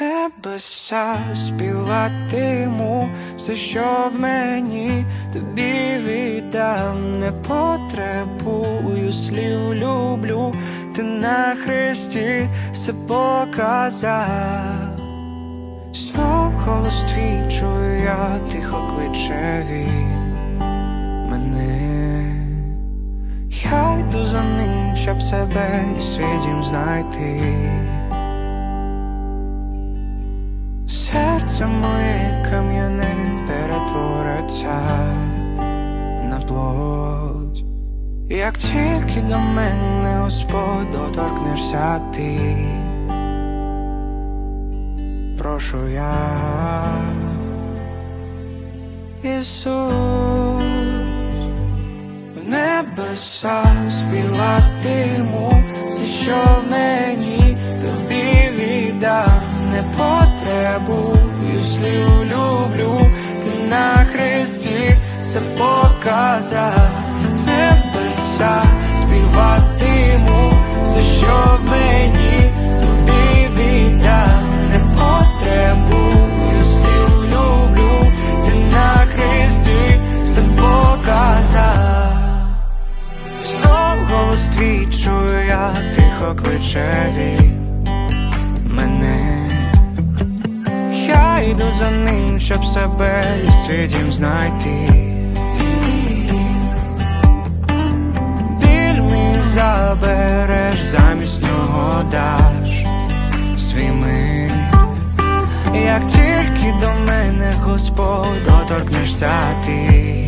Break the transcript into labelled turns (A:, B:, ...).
A: небеса співатиму все, що в мені тобі віддам, не потребую слів люблю, ти на хресті все показав. Знов голос твій чую я, тихо кличе він мене. Я йду за ним, щоб себе і свій знайти. Серце моє кам'яне перетвориться на плоть. Як тільки до мене, Господь, доторкнешся ти, прошу я, Ісус, в небеса співатиму все, що в мені тобі віддам, не слів люблю, ти на хресті все показав, небеса співатиму все, що в мені тобі віддам, не потребую слів люблю, ти на хресті все показав. Знов голос твій чую я, тихо кличе він йду за ним, щоб себе і свій знайти. Біль мій забереш, замість нього даш свій мир. Як тільки до мене Господь доторкнешся ти.